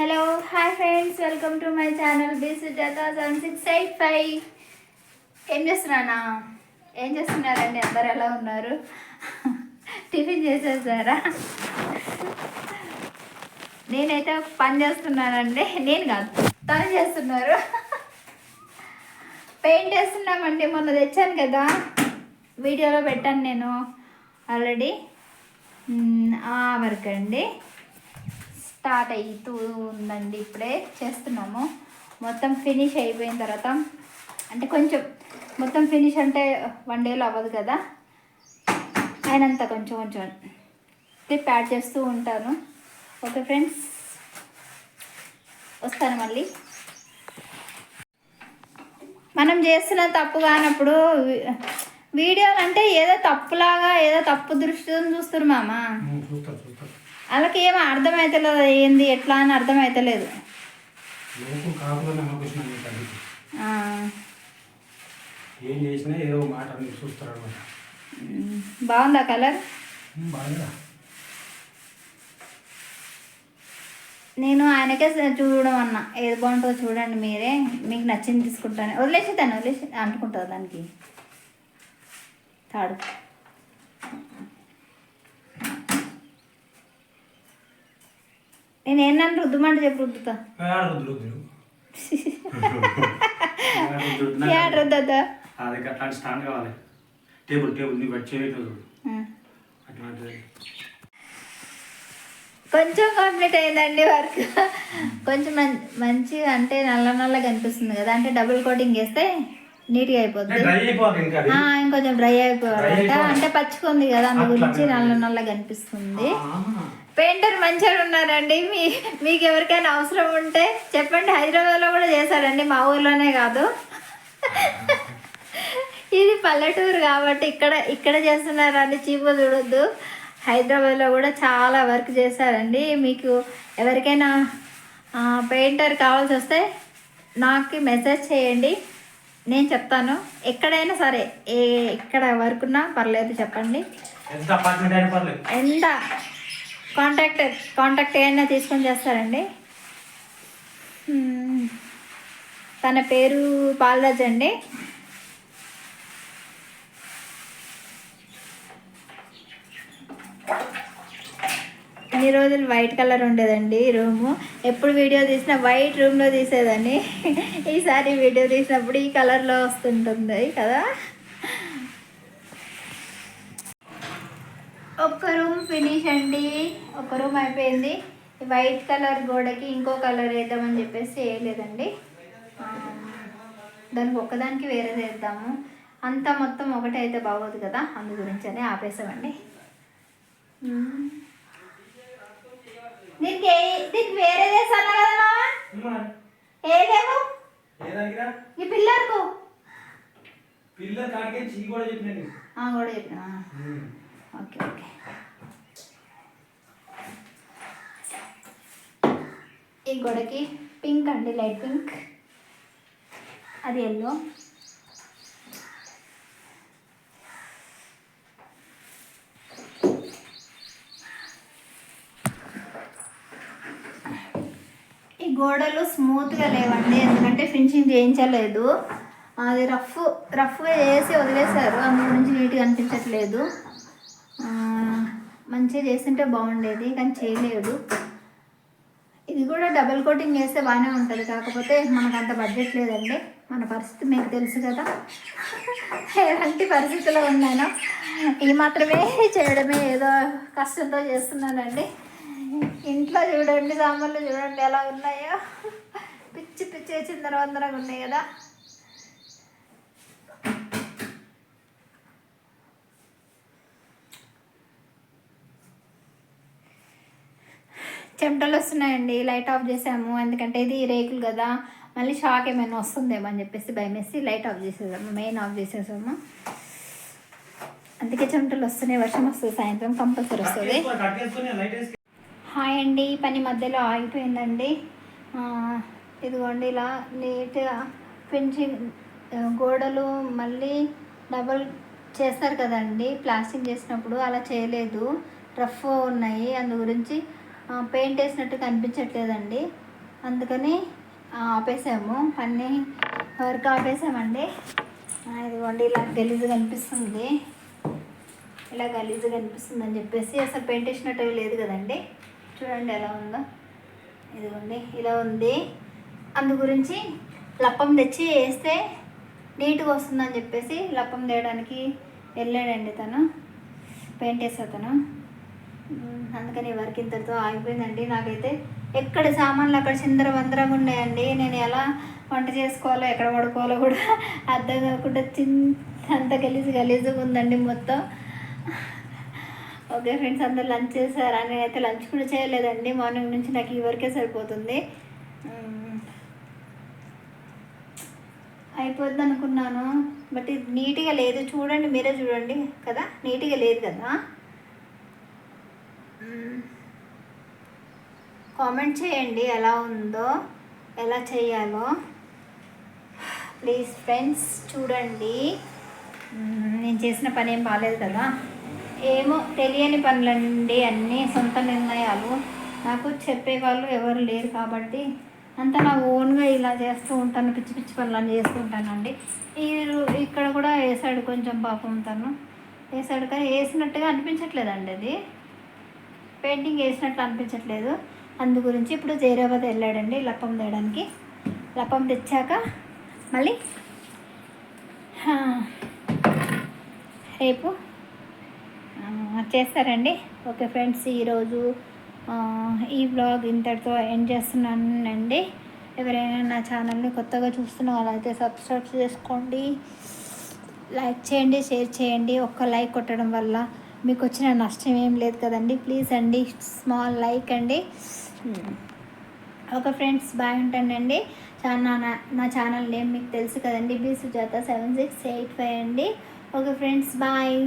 Hello hi friends welcome to my channel B Sujatha seven six eight five. ఏం చేస్తున్నానా? ఏం చేస్తున్నారండి? అందరు ఎలా ఉన్నారు? టిఫిన్ చేసేసారా? నేనైతే ఒక పని చేస్తున్నానండి. నేను కాదు తను చేస్తున్నారు. పెయింట్ వేస్తున్నామండి మొన్న తెచ్చాను కదా. వీడియోలో పెట్టాను నేను ఆల్రెడీ. ఆ వర్క్ అండి. స్టార్ట్ అవుతూ ఉందండి ఇప్పుడే చేస్తున్నాము. మొత్తం ఫినిష్ అయిపోయిన తర్వాత అంటే కొంచెం మొత్తం ఫినిష్ అంటే వన్ డేలో అవ్వదు కదా? అయినంత కొంచెం కొంచెం ప్యాడ్ చేస్తూ ఉంటాను. ఓకే ఫ్రెండ్స్ వస్తాను మళ్ళీ. మనం చేస్తున్న తప్పు కానప్పుడు వీడియోలు అంటే ఏదో తప్పులాగా ఏదో తప్పు దృష్టితో చూస్తున్నారు మామ? వాళ్ళకి ఏమో అర్థమవుతలేదు ఏంది ఎట్లా అని అర్థమవుతలేదు ఏం చేసినా ఏదో మాట చూస్తారు అనమాట బాగుందా కలర్? బాగా నేను ఆయనకే చూడడం అన్న. ఏది బాగుంటుందో చూడండి మీరే. మీకు నచ్చింది తీసుకుంటాను. వదిలేసి తను వదిలేసి అంటుకుంటుంది దానికి. తాడు. నేను ఏంటని రుద్దుమంటే చెప్పు రుద్దుతా. రుద్దద్దా? అది అట్లాంటి స్టాండ్ కావాలి. టేబుల్ టేబుల్ అట్లాంటిది కొంచెం కంప్లీట్ అయిందండి వర్క్ కొంచెం మంచిగా అంటే నల్ల నల్లగా కనిపిస్తుంది కదా అంటే డబుల్ కోటింగ్ వేస్తే నీట్గా అయిపోతుంది ఇంకొంచెం డ్రై అయిపోవాలంట. అంటే పచ్చుకుంది కదా అందు గురించి. నల్ల నల్లగా కనిపిస్తుంది పెయింటర్ మంచిగా ఉన్నారండి. మీ మీకు ఎవరికైనా అవసరం ఉంటే చెప్పండి. హైదరాబాద్లో కూడా చేశారండి. మా ఊర్లోనే కాదు. ఇది పల్లెటూరు కాబట్టి ఇక్కడ ఇక్కడ చేస్తున్నారండి. చీపు చూడొద్దు. హైదరాబాద్లో కూడా చాలా వర్క్ చేశారండి. మీకు ఎవరికైనా పెయింటర్ కావాల్సి వస్తే నాకు మెసేజ్ చేయండి. నేను చెప్తాను. ఎక్కడైనా సరే ఏ ఎక్కడ వర్క్ ఉన్నా పర్లేదు చెప్పండి. ఎంత? కాంటాక్ట్ కాంటాక్ట్ ఏమైనా తీసుకొని చేస్తారండి? తన పేరు బాలరాజ్ అండి. ఇన్ని రోజులు వైట్ కలర్ ఉండేదండి రూము? ఎప్పుడు వీడియో తీసినా వైట్ రూమ్లో తీసేదాన్ని. ఈసారి వీడియో తీసినప్పుడు ఈ కలర్లో వస్తుంటుంది కదా? ఒక్క రూమ్ ఫినిష్ అండి. ఒక రూమ్ అయిపోయింది. వైట్ కలర్ గోడకి ఇంకో కలర్ వేద్దామని చెప్పేసి వేయలేదండి. దానికి ఒక్కదానికి వేరే వేద్దాము. అంతా మొత్తం ఒకటే అయితే బాగోదు కదా? అందు గురించి అని ఆపేసామండి. దీనికి దీనికి వేరే వేసాను కదా? ఏదేమో? ఈ పిల్లర్కు. పిల్లలు కాడికే చీ కూడా చెప్పిన కూడా చెప్పిన. Okay okay. ఈ గోడకి పింక్ అండి లైట్ పింక్. అది ఎల్లో. ఈ గోడలు స్మూత్గా లేవండి ఎందుకంటే ఫినిషింగ్ చేయించలేదు. అది రఫ్ రఫ్గా చేసి వదిలేశారు అందు గురించి నీట్గా అనిపించట్లేదు. మంచిగా చేస్తుంటే బాగుండేది కానీ చేయలేదు. ఇది కూడా డబుల్ కోటింగ్ వేస్తే బాగానే ఉంటుంది కాకపోతే మనకు అంత బడ్జెట్ లేదండి. మన పరిస్థితి మీకు తెలుసు కదా. ఎలాంటి పరిస్థితిలో ఉన్నాను. ఈ మాత్రమే చేయడమే ఏదో కష్టంతో చేస్తున్నానండి. ఇంట్లో చూడండి సామాన్లు చూడండి ఎలా ఉన్నాయో. పిచ్చి పిచ్చి చిందరవందరగా ఉన్నాయి కదా. చెమటలు వస్తున్నాయండి. లైట్ ఆఫ్ చేసాము. ఎందుకంటే ఇది రేకులు కదా. మళ్ళీ షాక్ ఏమైనా వస్తుందేమో అని చెప్పేసి భయమేసి లైట్ ఆఫ్ చేసేసాము. మెయిన్ ఆఫ్ చేసేసాము. అందుకే చెమటలు వస్తున్నాయి. వర్షం వస్తుంది. సాయంత్రం కంపల్సరీ వస్తుంది. హాయ్ అండి. పని మధ్యలో ఆగిపోయిందండి. ఇదిగోండి ఇలా నీట్గా ఫినిషింగ్ గోడలు మళ్ళీ డబల్ చేస్తారు కదండి. ప్లాస్టింగ్ చేసినప్పుడు అలా చేయలేదు. రఫ్ ఉన్నాయి. అందు గురించి పెయింట్ వేసినట్టు కనిపించట్లేదండి. అందుకని ఆపేసాము. అన్నీ వర్క్ ఆపేసామండి. ఇదిగోండి ఇలా గలీజు కనిపిస్తుంది. ఇలా గలీజు కనిపిస్తుంది అని చెప్పేసి అసలు పెయింట్ వేసినట్టు లేదు కదండి. చూడండి ఎలా ఉందో. ఇదిగోండి ఇలా ఉంది. అందు గురించి లప్పం తెచ్చి వేస్తే నీట్గా వస్తుందని చెప్పేసి లప్పం తేయడానికి వెళ్ళాడండి తను. పెయింట్ వేసే అతను. అందుకని వర్క్ ఇంతటితో ఆగిపోయిందండి. నాకైతే ఎక్కడ సామాన్లు అక్కడ చిందర వందరగా ఉన్నాయండి. నేను ఎలా వంట చేసుకోవాలో ఎక్కడ పడుకోవాలో కూడా అర్థం కాకుండా చిన్ అంత గలీజు గలీజుగా ఉందండి మొత్తం. ఓకే ఫ్రెండ్స్ అందరు లంచ్ చేశారా? నేనైతే లంచ్ కూడా చేయలేదండి. మార్నింగ్ నుంచి నాకు ఈ వరకే సరిపోతుంది. అయిపోద్ది అనుకున్నాను. బట్ ఇది నీట్గా లేదు. చూడండి మీరే చూడండి కదా. నీట్గా లేదు కదా. కామెంట్ చేయండి ఎలా ఉందో ఎలా చేయాలో. ప్లీజ్ ఫ్రెండ్స్ చూడండి. నేను చేసిన పని ఏం బాగాలేదు కదా? ఏమో తెలియని పనులండి అన్నీ సొంత నిర్ణయాలు. నాకు చెప్పేవాళ్ళు ఎవరు లేరు కాబట్టి అంతా నా ఓన్గా ఇలా చేస్తూ ఉంటాను పిచ్చి పిచ్చి పనులు చేస్తూ ఉంటానండి. ఈ ఇక్కడ కూడా వేసాడు కొంచెం పాపం తను. వేసాడు కానీ వేసినట్టుగా అనిపించట్లేదండి అది. పెయింటింగ్ వేసినట్లు అనిపించట్లేదు. అందు గురించి ఇప్పుడు జైరాబాద్ వెళ్ళాడండి లప్పం తేయడానికి లప్పం తెచ్చాక మళ్ళీ రేపు చేస్తారండి. ఓకే ఫ్రెండ్స్ ఈరోజు ఈ బ్లాగ్ ఇంతటితో ఎండ్ చేస్తున్నానండి. ఎవరైనా నా ఛానల్ని కొత్తగా చూస్తున్న వాళ్ళైతే సబ్స్క్రైబ్ చేసుకోండి. లైక్ చేయండి షేర్ చేయండి. ఒక్క లైక్ కొట్టడం వల్ల మీకు వచ్చిన నష్టం ఏం లేదు కదండి. ప్లీజ్ అండి స్మాల్ లైక్ అండి. ఒక ఫ్రెండ్స్ బాగుంటానండి ఉంటానండి. చాలా నా నా ఛానల్ నేమ్ మీకు తెలుసు కదండి. B Sujatha seven six eight five అండి. Okay friends bye.